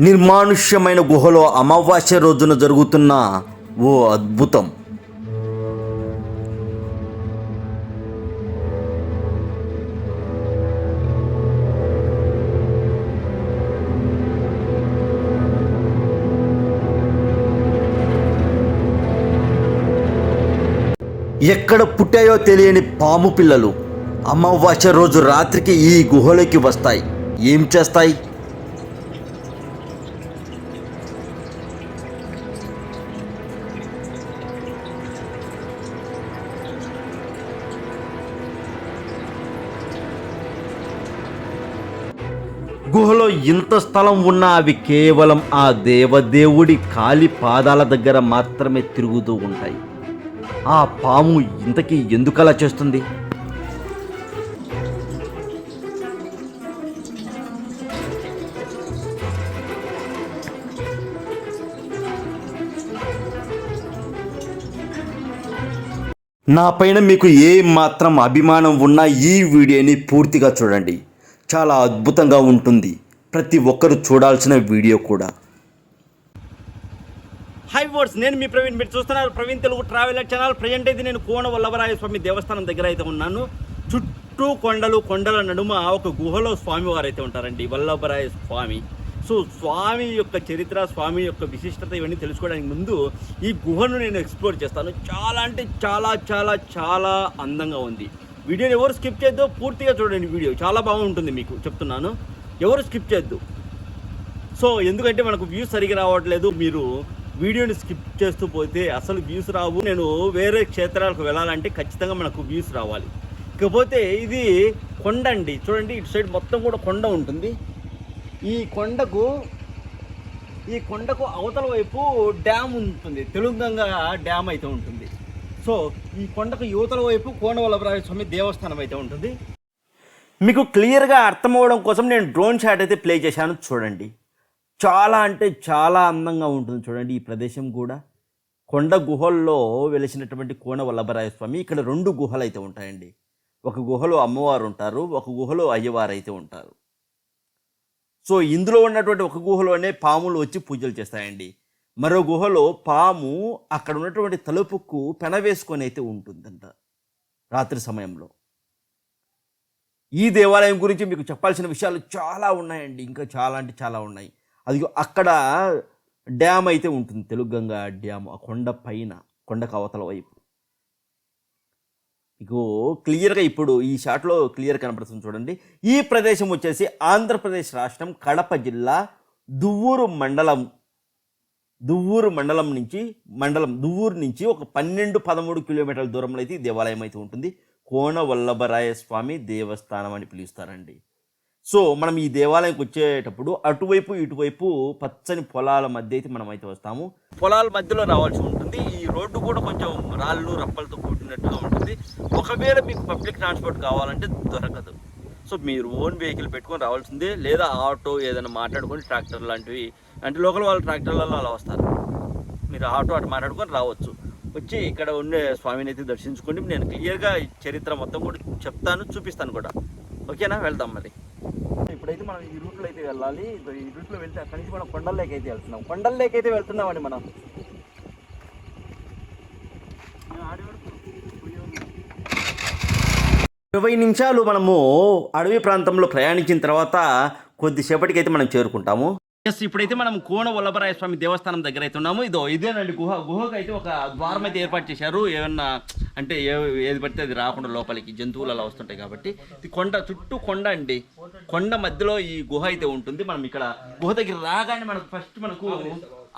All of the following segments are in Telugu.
నిర్మానుష్యమైన గుహలో అమావాస్య రోజున జరుగుతున్న ఓ అద్భుతం. ఎక్కడ పుట్టాయో తెలియని పాము పిల్లలు అమావాస్య రోజు రాత్రికి ఈ గుహలోకి వస్తాయి. ఏం చేస్తాయి? గుహలో ఇంత స్థలం ఉన్నా అవి కేవలం ఆ దేవదేవుడి కాలి పాదాల దగ్గర మాత్రమే తిరుగుతూ ఉంటాయి. ఆ పాము ఇంతకీ ఎందుకలా చేస్తుంది? నా పైన మీకు ఏ మాత్రం అభిమానం ఉన్నా ఈ వీడియోని పూర్తిగా చూడండి. చాలా అద్భుతంగా ఉంటుంది. ప్రతి ఒక్కరు చూడాల్సిన వీడియో కూడా. హై వర్డ్స్ నేను మీ ప్రవీణ్. మీరు చూస్తున్నారు Praveen Telugu travel channel. Present అయితే నేను కోన వల్లభరాయ స్వామి దేవస్థానం దగ్గర అయితే ఉన్నాను. చుట్టూ కొండలు కొండల నడుమ ఒక గుహలో స్వామి వారు అయితే ఉంటారండి. వల్లభరాయ స్వామి సో స్వామి యొక్క చరిత్ర స్వామి యొక్క విశిష్టత ఇవన్నీ తెలుసుకోవడానికి ముందు ఈ గుహను నేను ఎక్స్ప్లోర్ చేస్తాను. చాలా అంటే చాలా చాలా చాలా అందంగా ఉంది. వీడియోని ఎవరు స్కిప్ చేద్దో పూర్తిగా చూడండి వీడియో. చాలా బాగుంటుంది మీకు చెప్తున్నాను. ఎవరు స్కిప్ చేయొద్దు. సో ఎందుకంటే మనకు వ్యూస్ సరిగా రావట్లేదు. మీరు వీడియోని స్కిప్ చేస్తూ పోతే అసలు వ్యూస్ రావు. నేను వేరే క్షేత్రాలకు వెళ్ళాలంటే ఖచ్చితంగా మనకు వ్యూస్ రావాలి. ఇకపోతే ఇది కొండ అండి. చూడండి ఇటు సైడ్ మొత్తం కూడా కొండ ఉంటుంది. ఈ కొండకు ఈ కొండకు అవతల వైపు డ్యామ్ ఉంటుంది. తెలుగంగా డ్యామ్ అయితే ఉంటుంది. సో ఈ కొండకు యువతల వైపు కోనవల్లభరాయ స్వామి దేవస్థానం అయితే ఉంటుంది. మీకు క్లియర్గా అర్థమవడం కోసం నేను డ్రోన్ షాట్ అయితే ప్లే చేశాను చూడండి. చాలా అంటే చాలా అందంగా ఉంటుంది చూడండి ఈ ప్రదేశం కూడా. కొండ గుహల్లో వెలిసినటువంటి కోన వల్లభరాయ స్వామి ఇక్కడ రెండు గుహలు అయితే ఉంటాయండి. ఒక గుహలో అమ్మవారు ఉంటారు ఒక గుహలో అయ్యవారు అయితే ఉంటారు. సో ఇందులో ఉన్నటువంటి ఒక గుహలోనే పాములు వచ్చి పూజలు చేస్తాయండి. మరో గుహలో పాము అక్కడ ఉన్నటువంటి తలుపుకు పెన వేసుకొని అయితే ఉంటుందంట రాత్రి సమయంలో. ఈ దేవాలయం గురించి మీకు చెప్పాల్సిన విషయాలు చాలా ఉన్నాయండి. ఇంకా చాలా అంటే చాలా ఉన్నాయి. అది అక్కడ డ్యామ్ అయితే ఉంటుంది. తెలుగంగా డ్యామ్ ఆ కొండ పైన కొండకు అవతల వైపు. మీకు క్లియర్గా ఇప్పుడు ఈ షాట్లో క్లియర్ కనపడుతుంది చూడండి. ఈ ప్రదేశం వచ్చేసి ఆంధ్రప్రదేశ్ రాష్ట్రం కడప జిల్లా దువ్వూరు మండలం దువ్వూరు మండలం నుంచి మండలం దువ్వూరు నుంచి ఒక పన్నెండు పదమూడు కిలోమీటర్ల దూరంలో అయితే ఈ దేవాలయం అయితే ఉంటుంది. కోన వల్లభరాయ స్వామి దేవస్థానం అని పిలుస్తారండి. సో మనం ఈ దేవాలయంకి వచ్చేటప్పుడు అటువైపు ఇటువైపు పచ్చని పొలాల మధ్య అయితే మనం అయితే వస్తాము. పొలాల మధ్యలో రావాల్సి ఉంటుంది. ఈ రోడ్డు కూడా కొంచెం రాళ్ళు రప్పలతో కూడినట్టుగా ఉంటుంది. ఒకవేళ మీకు పబ్లిక్ ట్రాన్స్పోర్ట్ కావాలంటే దొరకదు. సో మీరు ఓన్ వెహికల్ పెట్టుకొని రావాల్సిందే. లేదా ఆటో ఏదైనా మాట్లాడుకొని ట్రాక్టర్ లాంటివి అంటే లోకల్ వాళ్ళ ట్రాక్టర్లలో అలా వస్తారు. మీరు ఆటో అటు మాట్లాడుకొని రావచ్చు. వచ్చి ఇక్కడ ఉండే స్వామిని అయితే దర్శించుకోండి. నేను క్లియర్గా ఈ చరిత్ర మొత్తం కూడా చెప్తాను చూపిస్తాను కూడా. ఓకేనా? వెళ్దాం మరి. ఇప్పుడైతే మనం ఈ రూట్లో అయితే వెళ్ళాలి. ఈ రూట్లో వెళ్తే అక్కడి నుంచి మనం కొండల్లోకి అయితే వెళ్తున్నాం. కొండల్లోకి అయితే వెళ్తున్నామండి మనం. ఇరవై నిమిషాలు మనము అడవి ప్రాంతంలో ప్రయాణించిన తర్వాత కొద్దిసేపటికి అయితే మనం చేరుకుంటాము. ఎస్ ఇప్పుడైతే మనం కోన వల్లభరాయ స్వామి దేవస్థానం దగ్గర అయితే ఉన్నాము ఇదో ఇదేనండి గుహ. గుహకు అయితే ఒక ద్వారం అయితే ఏర్పాటు చేశారు. ఏమన్నా అంటే ఏ ఏది పడితే అది రాకుండా లోపలికి జంతువులు అలా వస్తుంటాయి కాబట్టి. ఇది కొండ చుట్టూ కొండ అండి. కొండ మధ్యలో ఈ గుహ అయితే ఉంటుంది. మనం ఇక్కడ గుహ దగ్గర రాగానే మనకు ఫస్ట్ మనకు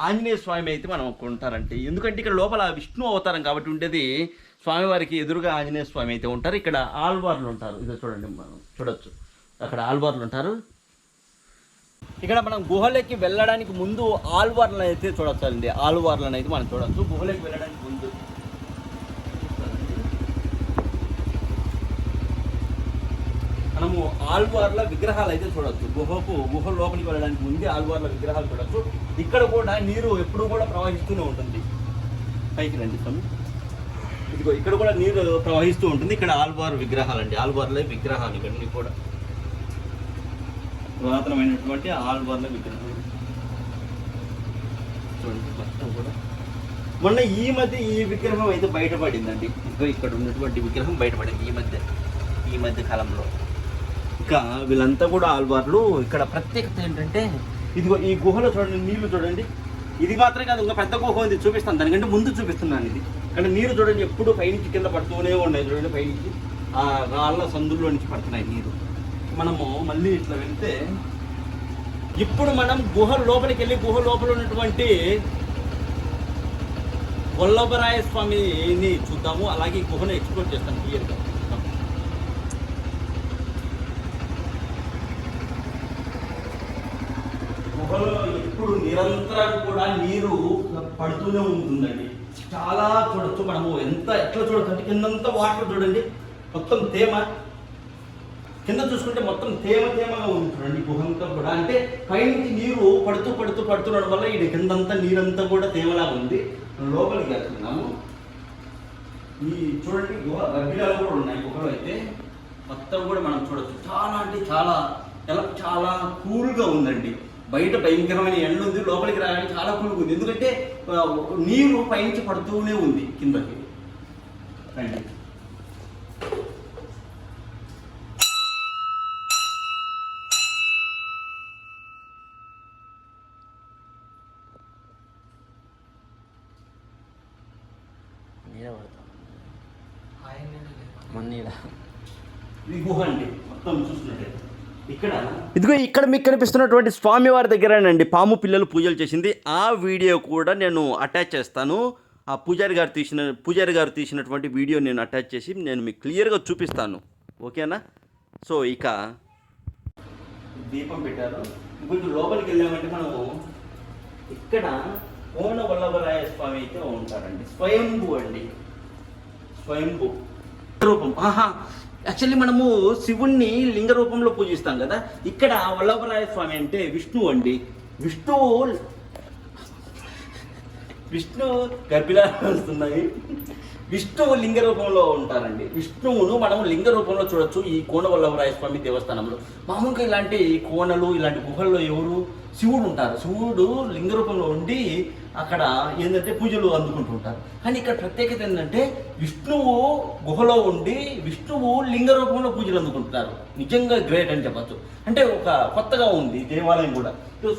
ఆంజనేయ స్వామి అయితే మనం ఉంటారంటే ఎందుకంటే ఇక్కడ లోపల విష్ణు అవతారం కాబట్టి ఉండేది. స్వామివారికి ఎదురుగా ఆంజనేయ స్వామి అయితే ఉంటారు. ఇక్కడ ఆల్వార్లు ఉంటారు. ఇదో చూడండి మనం చూడొచ్చు. అక్కడ ఆల్వార్లు ఉంటారు. ఇక్కడ మనం గుహలోకి వెళ్ళడానికి ముందు ఆల్వార్లను అయితే చూడొచ్చండి. ఆల్వార్లను అయితే మనం చూడొచ్చు. గుహలోకి వెళ్ళడానికి ముందు. మనము ఆల్వార్ల విగ్రహాలు అయితే చూడొచ్చు. గుహకు గుహ లోపలికి వెళ్ళడానికి ముందే ఆల్వార్ల విగ్రహాలు చూడొచ్చు. ఇక్కడ కూడా నీరు ఎప్పుడూ కూడా ప్రవహిస్తూనే ఉంటుంది. పైకి రండి స్వామి. ఇదిగో ఇక్కడ కూడా నీరు ప్రవహిస్తూ ఉంటుంది. ఇక్కడ ఆల్వార్ విగ్రహాలు అండి ఆల్వార్ల విగ్రహాలు ఇక్కడ కూడా. పురాతనమైనటువంటి ఆల్బర్ల విగ్రహం. చూడండి మొత్తం కూడా. మొన్న ఈ మధ్య ఈ విగ్రహం అయితే బయటపడిందండి. ఇంకా ఇక్కడ ఉన్నటువంటి విగ్రహం బయటపడింది ఈ మధ్య ఈ మధ్య కాలంలో. ఇంకా వీళ్ళంతా కూడా ఆల్వార్లు ఇక్కడ ప్రత్యేకత ఏంటంటే ఇదిగో ఈ గుహలో చూడండి నీళ్ళు చూడండి. ఇది మాత్రమే కాదు ఇంకా పెద్ద గుహ ఉంది చూపిస్తాను. దానికంటే ముందు చూపిస్తున్నాను ఇది. కానీ నీరు చూడండి ఎప్పుడు పైనుంచి కింద పడుతూనే ఉన్నాయి చూడండి పైనుంచి. ఆ రాళ్ళ సందుల్లో నుంచి పడుతున్నాయి నీరు. మనము మళ్ళీ ఇట్లా వెళ్తే ఇప్పుడు మనం గుహ లోపలికి వెళ్ళి గుహ లోపల ఉన్నటువంటి వల్లభరాయ స్వామిని చూద్దాము. అలాగే గుహను ఎక్స్ప్లోర్ చేస్తాను క్లియర్గా. గుహలో ఇప్పుడు నిరంతరం కూడా నీరు పడుతూనే ఉంటుందండి. చాలా చూడొచ్చు మనము. ఎంత ఎట్లా చూడొచ్చు అంటే కిందంతా వాటర్ చూడండి. మొత్తం తేమ కింద చూసుకుంటే మొత్తం తేమ తేమగా ఉంది చూడండి గుహంతా కూడా. అంటే పైనుంచి నీరు పడుతూ పడుతూ పడుతుండడం వల్ల ఇది కిందంతా నీరంతా కూడా తేమలాగా ఉంది. లోపలికి వెళ్తున్నాము. ఈ చూడండి గుహ గబ్బిలాలు కూడా ఉన్నాయి గుహలో అయితే. మొత్తం కూడా మనం చూడొచ్చు. చాలా అంటే చాలా ఎలా చాలా కూల్గా ఉందండి. బయట భయంకరమైన ఎండ ఉంది లోపలికి రావడానికి చాలా కూల్గా ఉంది. ఎందుకంటే నీరు పైనుంచి పడుతూనే ఉంది కిందకి. రండి ఈ గుహ అండి మొత్తం చూసినట్టయితే ఇక్కడ ఇదిగో ఇక్కడ మీకు కనిపిస్తున్నటువంటి స్వామివారి దగ్గరేనండి. పాము పిల్లలు పూజలు చేసింది. ఆ వీడియో కూడా నేను అటాచ్ చేస్తాను. ఆ పూజారి గారు తీసిన పూజారి గారు తీసినటువంటి వీడియో నేను అటాచ్ చేసి నేను మీకు క్లియర్గా చూపిస్తాను. ఓకేనా? సో ఇక దీపం పెట్టారు. కొంచెం లోపలికి వెళ్ళామంటే మనము ఇక్కడ కోన వల్లభరాయ స్వామి అయితే ఉంటారండి. స్వయంభూ అండి. స్వయంభూ. రూపం. ఆహా! యాక్చువల్లీ మనము శివుణ్ణి లింగ రూపంలో పూజిస్తాం కదా. ఇక్కడ వల్లభరాయ స్వామి అంటే విష్ణువు అండి. విష్ణువు విష్ణు గర్భిలా వస్తున్నాయి. విష్ణువు లింగ రూపంలో ఉంటారండి. విష్ణువును మనం లింగ రూపంలో చూడొచ్చు. ఈ కోన వల్లభరాయ స్వామి దేవస్థానంలో. మామూలుగా ఇలాంటి కోనలు ఇలాంటి గుహల్లో ఎవరు? శివుడు ఉంటారు. శివుడు లింగ రూపంలో ఉండి అక్కడ ఏంటంటే పూజలు అందుకుంటూ ఉంటారు కానీ ఇక్కడ ప్రత్యేకత ఏంటంటే విష్ణువు గుహలో ఉండి విష్ణువు లింగ రూపంలో పూజలు అందుకుంటున్నారు. నిజంగా గ్రేట్ అని చెప్పచ్చు. అంటే ఒక కొత్తగా ఉంది దేవాలయం కూడా.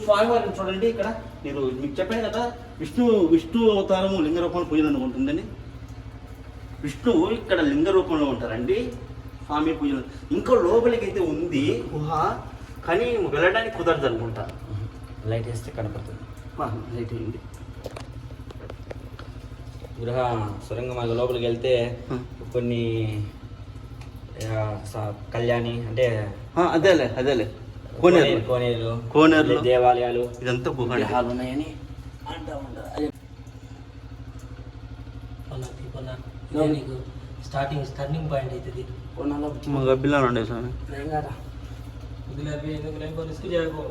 స్వామివారిని చూడండి ఇక్కడ. మీరు మీకు చెప్పాను కదా విష్ణు విష్ణు అవతారము లింగ రూపంలో పూజలు అందుకుంటుందని. విష్ణువు ఇక్కడ లింగ రూపంలో ఉంటారండి. స్వామి పూజలు. ఇంకా లోపలికి అయితే ఉంది. గుహ కానీ వెళ్ళడానికి కుదరదు అనుకుంటా. లైట్ వేస్తే కనపడుతుంది. లైట్ అయింది గృహ సొరంగ మార్గం లోపలికి వెళ్తే. కొన్ని కళ్యాణి అంటే అదేలే అదేలే. కోనేరు కోనేరు కోనేరులో. దేవాలయాలు ఇదంతా గుహ అండి. విగ్రహాలు ఉన్నాయని అంటా ఇదే నీకు స్టార్టింగ్ టర్నింగ్ పాయింట్ అవుతుంది. మా గబ్బిలాలు ఉండే స్వామి. ఏం కాదా వదిలేపి ఎందుకు లేకో రిస్క్ చేయకు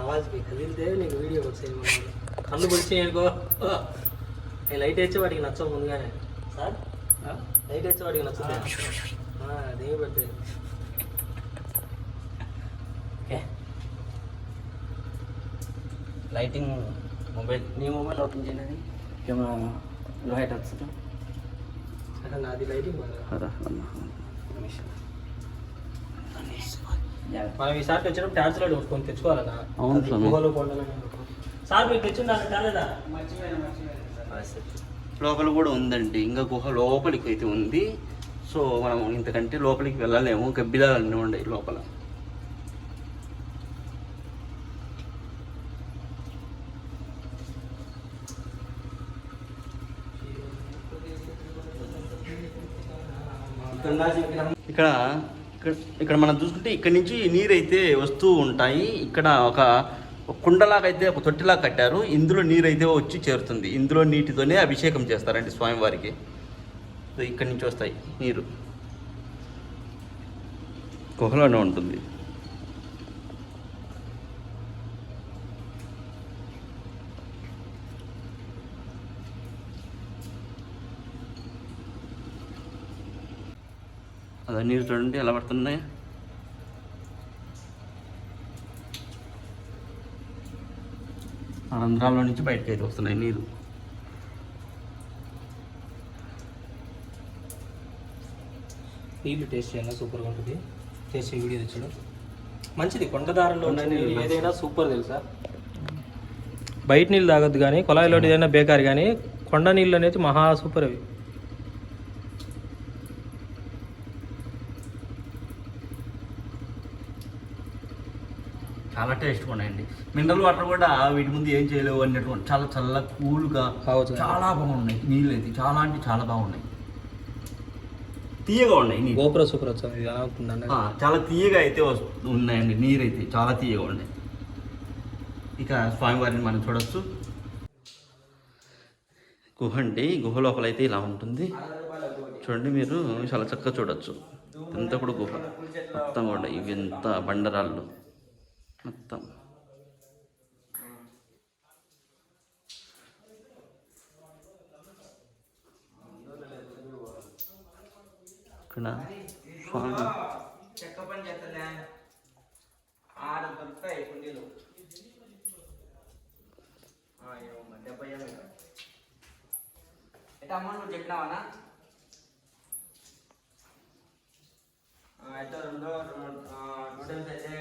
ఆవాజ్కి కదిలితే నీకు వీడియో వచ్చేది మన కళ్ళు పొడిచి అనుకో నేను లైట్ వేస్తే వాటికి నచ్చవు ముందుగానే. సార్? లైట్ వేస్తే వాటికి నచ్చుతుంది ఓకే. లైటింగ్ మొబైల్ నీ మొబైల్ ఓపెన్ చేయనది కెమెరా లైట్ వస్తుంది సరే నాది లైటింగ్ మనం ఈసారి వచ్చినప్పుడు టార్చ్ లైట్ కొట్టుకొని తెచ్చుకోవాలన్నా అవును. గుహలో కొండలని సార్ మీరు తెచ్చుండాలి లోపల కూడా ఉందండి. ఇంకా గుహ లోపలికి అయితే ఉంది. సో మనం ఇంతకంటే లోపలికి వెళ్ళలేము గబ్బిలాలు అన్నీ ఉన్నాయి లోపల. ఇక్కడ ఇక్కడ మనం చూసుకుంటే ఇక్కడ నుంచి నీరు అయితే వస్తూ ఉంటాయి. ఇక్కడ ఒక కుండలాగా అయితే ఒక తొట్టిలా కట్టారు. ఇందులో నీరు అయితే వచ్చి చేరుతుంది. ఇందులో నీటితోనే అభిషేకం చేస్తారండి స్వామివారికి. ఇక్కడి నుంచి వస్తాయి నీరు. గుహలోనే ఉంటుంది. అదే నీరు చూడండి ఎలా పడుతున్నాయి రంధ్రాల నుంచి బయటకు అయితే వస్తున్నాయి నీరు. నీళ్ళు టేస్ట్ చేయాలి సూపర్గా ఉంటుంది. టేస్ట్ చేసి వీడియో తెచ్చాడు. మంచిది కొండదారులో ఉన్న నీళ్ళు ఏదైనా సూపర్ తెలుసా? బయట నీళ్ళు తాగొద్దు కానీ కుళాయిలో ఏదైనా బేకారు కానీ కొండ నీళ్ళు అనేది మహా సూపర్ అవి. చాలా టేస్ట్గా ఉన్నాయండి. మినరల్ వాటర్ కూడా వీటి ముందు ఏం చేయలేవు అన్నటువంటి చాలా చల్ల కూల్గా కావచ్చు చాలా బాగున్నాయి. నీళ్ళు అయితే చాలా అంటే చాలా బాగున్నాయి. తీయగా ఉన్నాయి గోపుర సూపర్ వచ్చింది చాలా తీయగా అయితే వస్తు- ఉన్నాయండి నీరు అయితే చాలా తీయగా ఉన్నాయి. ఇక స్వామివారిని మనం చూడొచ్చు. గుహ అండి గుహ లోపల అయితే ఇలా ఉంటుంది. చూడండి మీరు చాలా చక్కగా చూడొచ్చు. అంతా కూడా గుహ. మొత్తం కూడా ఇవి ఎంత బండరాళ్ళు. మొత్తం. ఇక్కడ స్వామి. చెక్క పని ఆడ దొరుకుతాయి కుండీలు డెబ్బై అమ్మ నువ్వు చెప్పినావానా అయితే రెండో అయితే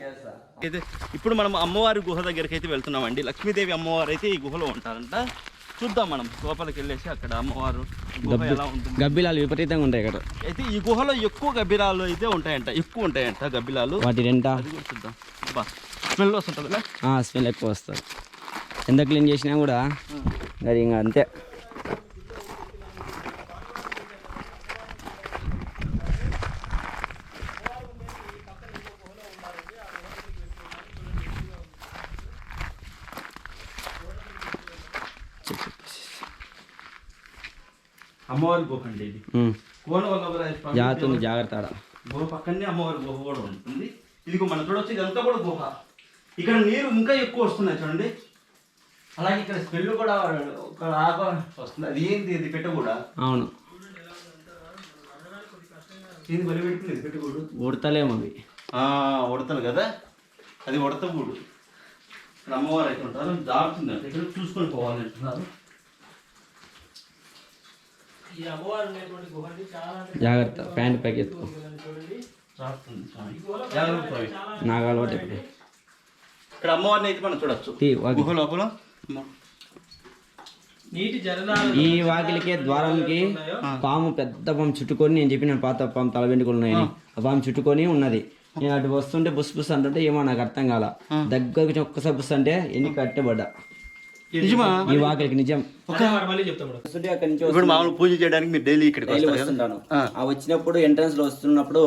చేస్తా అయితే ఇప్పుడు మనం అమ్మవారి గుహ దగ్గరికి అయితే వెళ్తున్నామండి. లక్ష్మీదేవి అమ్మవారు అయితే ఈ గుహలో ఉంటారంట. చూద్దాం మనం. లోపలికి వెళ్ళేసి అక్కడ అమ్మవారు గుహ ఎలా ఉంటుంది? గబ్బిలాలు విపరీతంగా ఉంటాయి ఇక్కడ. అయితే ఈ గుహలో ఎక్కువ గబ్బిలాలు అయితే ఉంటాయంట. ఎక్కువ ఉంటాయంట గబ్బిలాలు. వాటి రెంట అది కూడా చూద్దాం. బా స్మెల్ వస్తుంటుంది స్మెల్ ఎక్కువ వస్తుంది. ఎంత క్లీన్ చేసినా కూడా అది ఇంకా అంతే. అమ్మవారి గుహ అండి ఇది. కోన వల్లభరాయ స్వామి జాగ్రత్త గుహ పక్కనే అమ్మవారి గుహ కూడా ఉంటుంది. ఇదిగో మనం చూడొచ్చు ఇదంతా కూడా గుహ. ఇక్కడ నీరు ఇంకా ఎక్కువ వస్తున్నాయి చూడండి. అలాగే ఇక్కడ స్మెల్ కూడా ఒక ఆగా వస్తుంది. అది ఏంటి ఇది పెట్ట కూడా అవును. ఏంది బలి పెట్టుకుని ఇది పెట్టకూడదు. ఉడతలేము అవి. ఉడతలు కదా? అది ఉడత గూడు ఇక్కడ అమ్మవారు అయితే ఉంటారు. దాడుతుంది అంటే ఇక్కడ చూసుకొని పోవాలి అంటున్నారు ఈ అమ్మవారు ఉండేటువంటి గుహండి చాలా అంటే జాగ్రత్త ప్యాంట్ పైకి ఎత్తుకో నాకు అలవాటు ఇక్కడ అమ్మవారిని అయితే మనం చూడొచ్చు. లోపల? ఈ వాకిలికి ద్వారంకి పాము పెద్ద పాము చుట్టుకొని నేను చెప్పిన పాత పాము తల వెంట్రుకలు ఉన్నాయని ఆ. పాము చుట్టుకొని ఉన్నది. నేను అటు వస్తుంటే బుస్ బుస్ అంటుంటే ఏమో నాకు అర్థం కాల. దగ్గరకు ఒక్కసారి బుస్ అంటే ఎన్ని కట్టబడ్డా. నిజమా? ఈ వాకిలికి నిజం. ఇప్పుడు మామూలు పూజ చేయడానికి మీరు డైలీ ఇక్కడికి వస్తుంటాను. ఆ. వచ్చినప్పుడు ఎంట్రన్స్లో వస్తున్నప్పుడు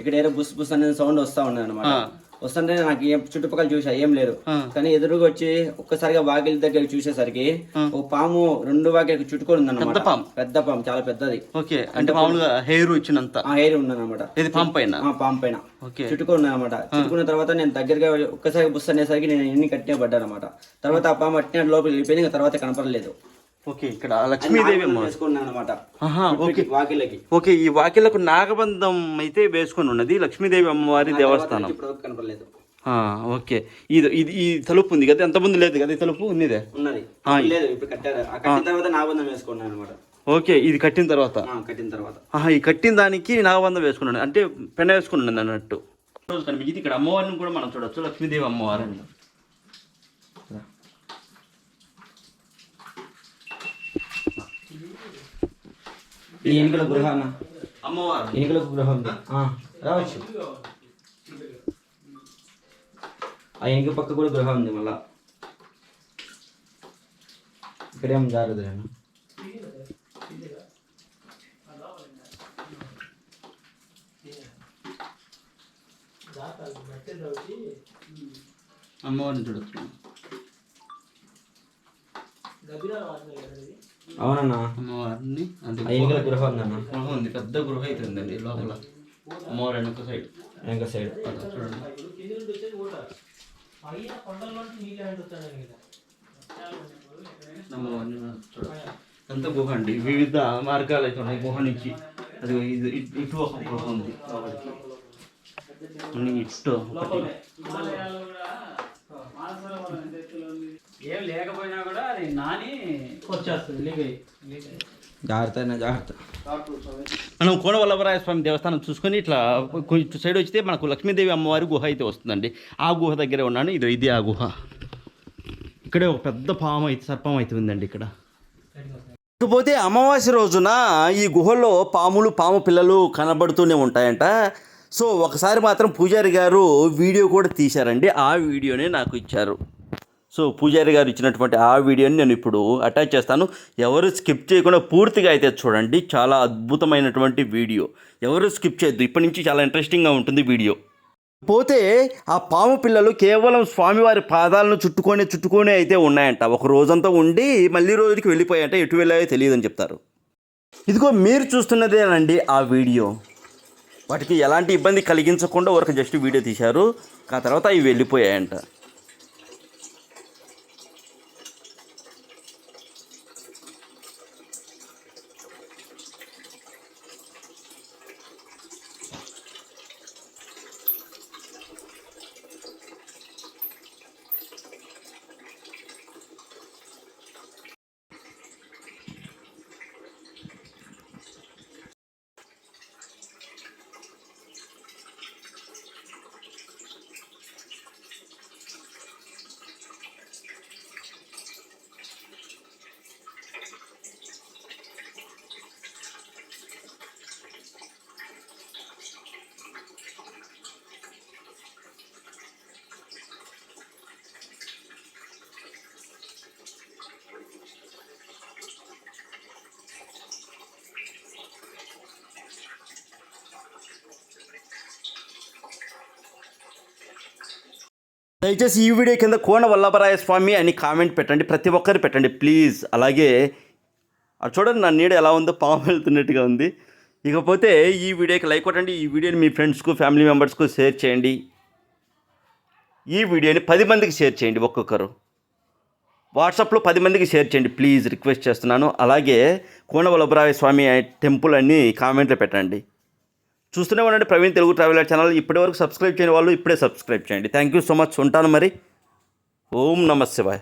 ఇక్కడ ఏదో బుస్ బుస్ అనేది సౌండ్ వస్తా ఉన్నది అనమాట వస్తుంటే నాకు ఏం చుట్టుపక్కల చూసా ఏం లేదు కానీ ఎదురుగా వచ్చి ఒక్కసారిగా వాకిలి దగ్గర చూసేసరికి ఒక పాము రెండు వాకిలికి చుట్టుకొని ఉందన్నమాట. పాము. పెద్ద పాము చాలా పెద్దది. ఓకే. అంటే మామూలుగా హెయిర్ ఇచ్చినంత. ఆ హెయిర్ ఉందన్నమాట. ఇది పంప్ పైన? ఆ పాము పైన. చుట్టుకొని ఉన్నదన్నమాట చుట్టుకున్న తర్వాత నేను దగ్గరగా ఒక్కసారి బుస్ అనేసరికి నేను ఎన్ని కట్టిన పడ్డానమాట తర్వాత ఆ పాము అట్టిన లోపల వెళ్ళిపోయింది ఇంకా తర్వాత కనపడలేదు. ఓకే ఇక్కడ లక్ష్మీదేవి అమ్మ. ఓకే. వాకిలకి. ఓకే ఈ వాకిళ్ళకు నాగబంధం అయితే వేసుకొని ఉన్నది లక్ష్మీదేవి అమ్మవారి దేవస్థానం. ఇప్పుడు కనపడలేదు. ఆ, ఓకే. ఇది ఇది ఈ తలుపు ఉంది కదా? ఎంత ముందు లేదు కదా ఈ తలుపు? ఉన్నదే? ఉన్నది. లేదు ఇప్పుడు కట్టారు. ఆ కట్టిన తర్వాత నాబంధం వేసుకున్నాను అనమాట ఓకే ఇది కట్టిన తర్వాత? కట్టిన తర్వాత. ఈ కట్టిన దానికి నాగబంధం వేసుకున్నాను. అంటే పెన వేసుకున్నాను అన్నట్టు. కనిపించింది ఇక్కడ అమ్మవారిని కూడా మనం చూడొచ్చు లక్ష్మీదేవి అమ్మవారు ఈ ఎన్నికల గృహం అమ్మవారు. ఎన్నికల గృహం రావచ్చు. ఆ ఎన్నిక పక్క కూడా గృహం ఉంది మళ్ళా. ఇక్కడేం జరగదు నేను అమ్మవారిని చూడొచ్చు అవునన్నా అమ్మవారిని అంటే ఆ ఎన్నికల గృహం ఉందన్న గృహ ఉంది పెద్ద గృహ అయితే ఉందండి లోపల. అమ్మవారి వెనక సైడ్ వెనక సైడ్ చూడండి. అంత గుహ అండి. వివిధ మార్గాలు అయితే ఉన్నాయి గుహ నుంచి. అది ఇది ఇటు- ఒక గుహ ఉంది ఇటు ఒకటి. ఏం లేకపోయినా కూడా అది నాని వచ్చేస్తుంది లీక్ అయ్యి. జాగ్రత్త అయినా జాగ్రత్త. మనం కోనవల్లభరాయ స్వామి దేవస్థానం చూసుకొని ఇట్లా కొంచెం సైడ్ వచ్చితే మనకు లక్ష్మీదేవి అమ్మవారి గుహ అయితే వస్తుందండి. ఆ గుహ దగ్గరే ఉన్నాను. ఇది ఇది ఆ గుహ. ఇక్కడే ఒక పెద్ద పాము అయితే సర్పం అయితే ఉందండి ఇక్కడ. ఇకపోతే అమావాస్య రోజున ఈ గుహలో పాములు పాము పిల్లలు కనబడుతూనే ఉంటాయంట. సో ఒకసారి మాత్రం పూజారి గారు వీడియో కూడా తీశారండి. ఆ వీడియోనే నాకు ఇచ్చారు. సో పూజారి గారు ఇచ్చినటువంటి ఆ వీడియోని నేను ఇప్పుడు అటాచ్ చేస్తాను. ఎవరు స్కిప్ చేయకుండా పూర్తిగా అయితే చూడండి. చాలా అద్భుతమైనటువంటి వీడియో. ఎవరు స్కిప్ చేయొద్దు. ఇప్పటి నుంచి చాలా ఇంట్రెస్టింగ్గా ఉంటుంది వీడియో. పోతే ఆ పాము పిల్లలు కేవలం స్వామివారి పాదాలను చుట్టుకొని చుట్టుకొని అయితే ఉన్నాయంట. ఒక రోజంతా ఉండి మళ్ళీ రోజుకి వెళ్ళిపోయాయంట. ఎటు వెళ్ళాయో తెలియదని చెప్తారు. ఇదిగో మీరు చూస్తున్నదేనండి ఆ వీడియో. వాటికి ఎలాంటి ఇబ్బంది కలిగించకుండా ఒక జస్ట్ వీడియో తీశారు. ఆ తర్వాత అవి వెళ్ళిపోయాయంట. దయచేసి ఈ వీడియో కింద కోన వల్లభరాయ స్వామి అని కామెంట్ పెట్టండి ప్రతి ఒక్కరు పెట్టండి ప్లీజ్. అలాగే చూడండి నా నీడ ఎలా ఉందో పాము వెళ్తున్నట్టుగా ఉంది. ఇకపోతే ఈ వీడియోకి లైక్ కొట్టండి ఈ వీడియోని మీ ఫ్రెండ్స్కు ఫ్యామిలీ మెంబర్స్కు షేర్ చేయండి. ఈ వీడియోని పది మందికి షేర్ చేయండి ఒక్కొక్కరు. వాట్సాప్లో పది మందికి షేర్ చేయండి ప్లీజ్. రిక్వెస్ట్ చేస్తున్నాను. అలాగే కోన వల్లభరాయ స్వామి టెంపుల్ అని కామెంట్లో పెట్టండి. చూస్తూనే ఉండండి ప్రవీణ్ తెలుగు ట్రావెలర్ ఛానల్. ఇప్పటివరకు సబ్స్క్రైబ్ చేయని వాళ్ళు ఇప్పుడే సబ్స్క్రైబ్ చేయండి. థ్యాంక్ యూ సో మచ్ ఉంటాను మరి. ఓం నమ శివాయ్.